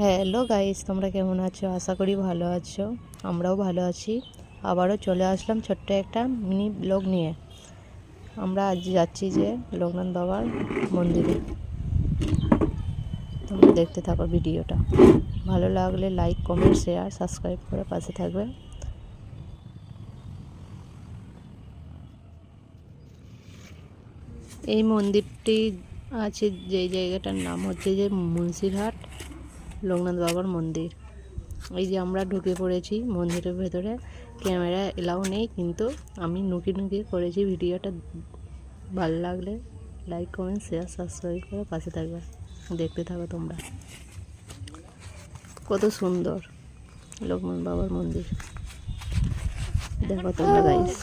Hello guys তোমরা কেমন আছো? আশা করি ভালো আছো। আমরাও ভালো আছি। আবারও চলে আসলাম ছোট্ট একটা মিনি ব্লগ নিয়ে। আমরা আজ যাচ্ছি যে লোকনাথ বাবার মন্দিরে। তোমরা দেখতে থাকো ভিডিওটা। ভালো লাগলে লাইক কমেন্ট শেয়ার সাবস্ক্রাইব করে পাশে থাকবে। এই মন্দিরটি আছে যে জায়গাটার নাম হচ্ছে যে মুন্সিরহাট। লোকনাথ বাবার মন্দির। এই যে আমরা ঢুকে পড়েছি মন্দিরের ভেতরে ক্যামেরা এলাও নেই কিন্তু আমি নুকি নুকি করেছি ভিডিওটা। ভালো লাগলে লাইক কমেন্ট শেয়ার সাবস্ক্রাইব করে পাশে থাকবে। দেখতে থাকো তোমরা। কত সুন্দর লোকনাথ বাবার মন্দির। দেখো তোমরা গাইস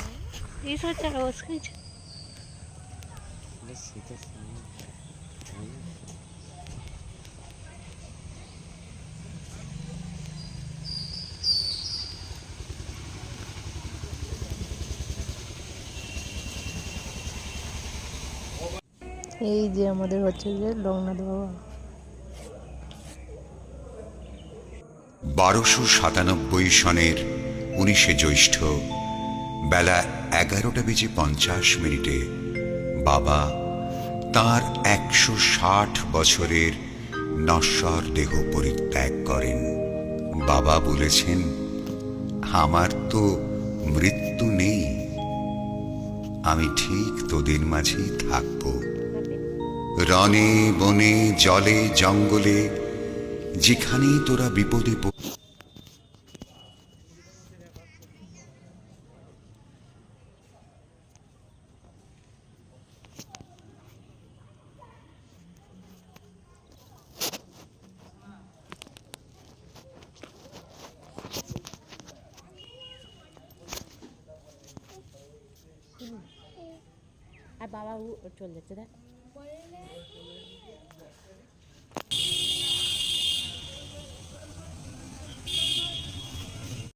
এই যে আমাদের হচ্ছে যে লোকনাথ বাবা। বারোশো সাতানব্বই সনের উনিশে জ্যৈষ্ঠ বেলা এগারোটা বেজে পঞ্চাশ মিনিটে বাবা তার একশো ষাট বছরের নশ্বর দেহ পরিত্যাগ করেন। বাবা বলেছেন, আমার তো মৃত্যু নেই। আমি ঠিক তোদের মাঝেই থাকব। রনে বনে জলে জঙ্গলে যেখানেই তোরা বিপদে আর বাবা চলে যাচ্ছে দেখ।